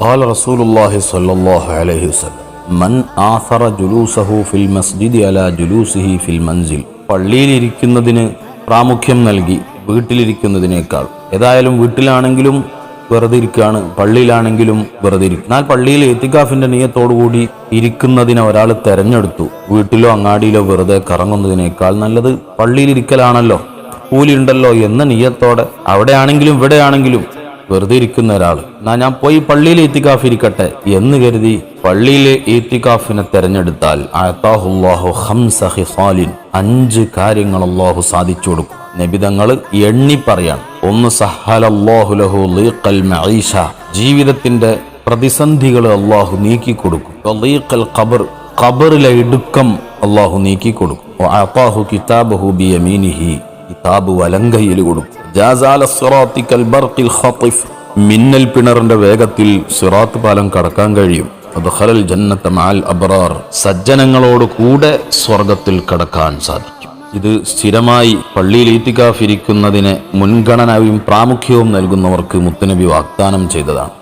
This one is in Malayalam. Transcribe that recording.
قال رسول الله صلى الله عليه وسلم من آثر جلوسه في المسجد على جلوسه في المنزل പള്ളിയിലിരിക്കുന്നതിന് പ്രാമുഖ്യം നൽകി വീട്ടിലിരിക്കുന്നതിനേക്കാൾ ഏതായാലും വീട്ടിലാണെങ്കിലും വെറുതെ ഇരിക്കുകയാണ് പള്ളിയിലാണെങ്കിലും വെറുതെ ഇരിക്കും എന്നാൽ പള്ളിയിൽ എത്തിക്കാഫിന്റെ നിയത്തോടുകൂടി ഇരിക്കുന്നതിനെ ഒരാൾ തെരഞ്ഞെടുത്തു വീട്ടിലോ അങ്ങാടിയിലോ വെറുതെ കറങ്ങുന്നതിനേക്കാൾ നല്ലത് പള്ളിയിലിരിക്കലാണല്ലോ കൂലിയുണ്ടല്ലോ എന്ന നിയത്തോടെ അവിടെയാണെങ്കിലും ഇവിടെയാണെങ്കിലും വെറുതെ ഇരിക്കുന്ന ഒരാൾ. എന്നാ ഞാൻ പോയി പള്ളിയിൽ ഈത്തിക്കാഫ് ഇരിക്കട്ടെ എന്ന് കരുതി പള്ളിയിലെ ഈത്തിക്കാഫിനെ തെരഞ്ഞെടുത്താൽ അഞ്ച് കാര്യങ്ങൾ അള്ളാഹു സാധിച്ചു കൊടുക്കും. നബിതങ്ങൾ എണ്ണി പറയാണ്. ഒന്ന് സഹലല്ലാഹു ലഹു ലീഖൽ മഈഷ. ജീവിതത്തിന്റെ പ്രതിസന്ധികൾ അള്ളാഹു നീക്കി കൊടുക്കും. ഖബർ. ഖബറിലെ ഇടുക്കം അള്ളാഹു നീക്കി കൊടുക്കും. കിതാബഹു ബിയമീനിഹി. കിതാബ് വലങ്കയിൽ കൊടുക്കും. മിന്നൽ പിണറിന്റെ വേഗത്തിൽ സിറാത്ത് പാലം കടക്കാൻ കഴിയും. അബ്റാർ. സജ്ജനങ്ങളോട് കൂടെ സ്വർഗത്തിൽ കടക്കാൻ സാധിക്കും. ഇത് സ്ഥിരമായി പള്ളിയിൽ ഈത്തിക്കാഫിരിക്കുന്നതിന് മുൻഗണനയും പ്രാമുഖ്യവും നൽകുന്നവർക്ക് മുത്തനബി വാഗ്ദാനം ചെയ്തതാണ്.